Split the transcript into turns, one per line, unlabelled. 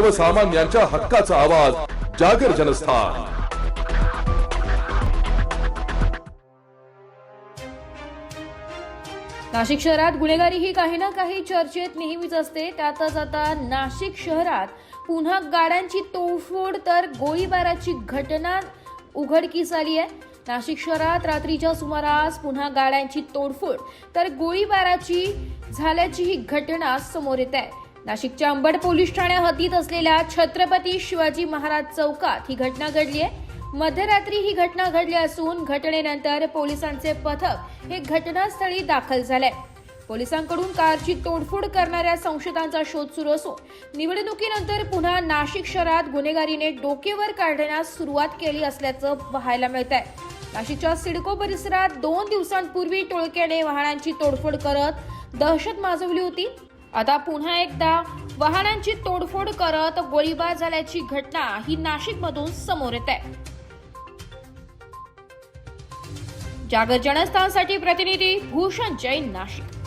सर्वसामान्यांच्या हक्काचा आवाज जागर जनस्थान.
नाशिक शहरात गुन्हेगारी ही काही ना काही चर्चेत नेहमीच असते. त्यातच आता नाशिक शहरात पुन्हा गाड्यांची तोडफोड तर गोळीबाराची घटना उघडकीस आली आहे. नाशिक शहरात रात्रीच्या सुमारास पुन्हा गाड्यांची तोडफोड तर गोळीबाराची झाल्याची ही घटना समोर येत आहे. नाशिकच्या अंबड पोलीस ठाण्या हद्दीत असलेल्या छत्रपती शिवाजी महाराज चौकात ही घटना घडली आहे. मध्यरात्री ही घटना घडली असून घटनेनंतर पोलिसांचे पथक हे घटनास्थळी दाखल झाले. पोलिसांकडून कारची तोडफोड करणाऱ्या संशयितांचा शोध सुरू असून निवडणुकीनंतर पुन्हा नाशिक शहरात गुन्हेगारीने डोकेवर काढण्यास सुरुवात केली असल्याचं पाहायला मिळत आहे नाशिकच्या सिडको परिसरात दोन दिवसांपूर्वी टोळक्याने वाहनांची तोडफोड करत दहशत माजवली होती. आता पुन्हा एकदा वाहनांची तोडफोड करत गोळीबार झाल्याची घटना ही नाशिकमधून समोर येत आहे. जागर जनस्थानसाठी प्रतिनिधी भूषण जैन नाशिक.